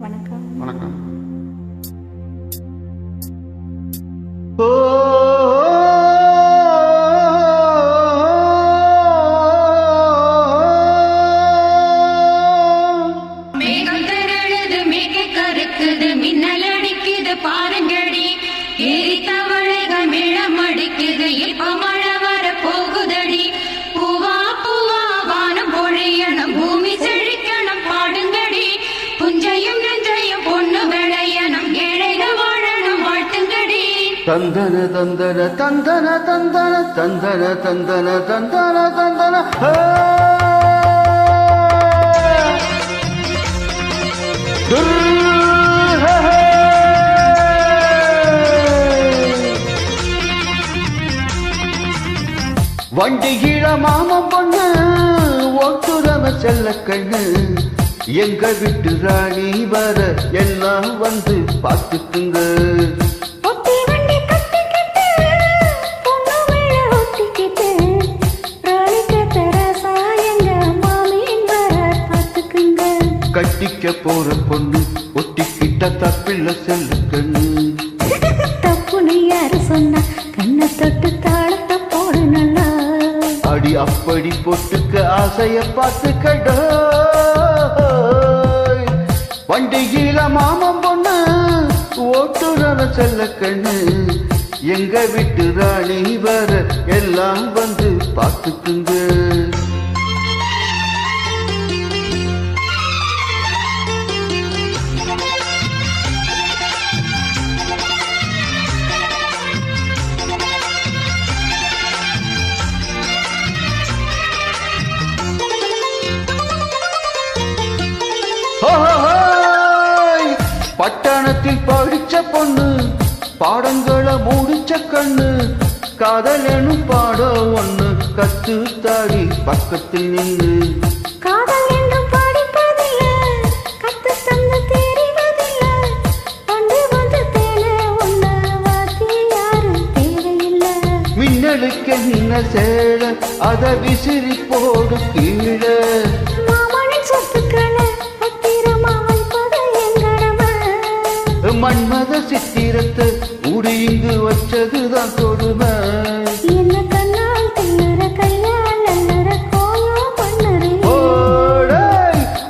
வணக்கம். வணக்கம். ஓ பாருங்கடி எரி தவளைகள் மேளம் அடிக்குது இப்ப தந்தன தந்தன தந்தன தந்தன தந்தன தந்தன தந்தன தந்தன. வண்டி கீழ மாமம் பொண்ணு ஓட்டுறவ செல்ல கண்ணு. எங்க விட்டு ராணி வர எல்லாம் வந்து பார்த்துக்குங்க. கட்டிக்க போற பொண்ணு ஒட்டிக்கிட்ட தப்பில்ல செல்ல கண்ணு தப்புன்னு யாரு சொன்னா கண்ணை தொட்டு தாளத்தை போடு நல்லா அடி அப்படி பொட்டுக்க ஆசைய பார்த்து கடோ வண்டியில மாமன் பொண்ணு ஓட்டுறவ செல்ல கண்ணு எங்க விட்டு ராணி வர எல்லாம் வந்து பார்த்துக்குங்க. பட்டணத்தில் படிச்ச பொண்ணு பாடங்களை முடிச்ச கண்ணு காதல் எனும் பாடம் ஒண்ணு கத்து தாடி பக்கத்தில் நின்று காதல் என்றும் படிப்பதில்ல கத்து தந்து தெரிவதில்ல பண்டு வந்து தேன ஒன்ன வாத்தி யாரும் தேவையில்லை. மின்னலுக்கு நின்ன சேல அத விசிறி போடு கீழே. மாமனின் சொத்துக்களை மன்மத சித்திரத்தை உடியிங்கு வச்சதுதான் கொடுமை.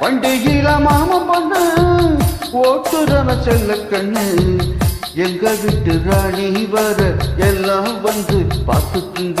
வண்டியில மாம பண்ண ஓட்டுதன செல்ல கண்ணு. எங்க விட்டு ராணி வர எல்லாம் வந்து பார்த்துக்குங்க.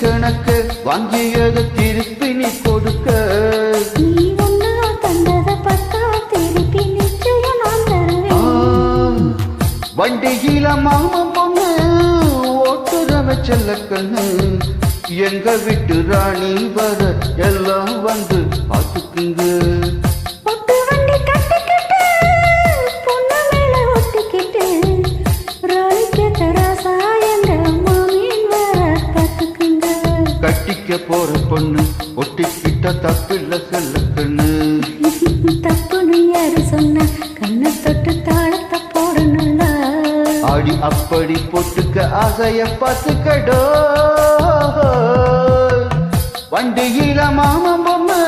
கணக்கு வாங்கியது திருப்பி நீ கொடுக்க. வண்டியில மாமா பொண்ணு ஓட்டுறவ செல்லக்கண்ணு எங்க வீட்டு ராணி வர எல்லாம் வந்து பார்த்துக்குங்க. பொண்ணு ஒட்டிக்கிட்ட தப்பில்ல செல்ல கண்ணு தப்புன்னு யாரு சொன்னா? கண்ணை தொட்டு தாளத்தை போடு நல்லா ஆடி அப்படி பொட்டுக்க ஆசைய பார்த்துக்கடோ. வண்டியில மாமன் பொம்மை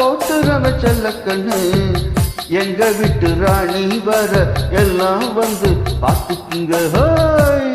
ஓட்டுறவ செல்ல கண்ணு எங்க விட்டு ராணி வர எல்லாம் வந்து பார்த்துக்குங்க ஹோய்.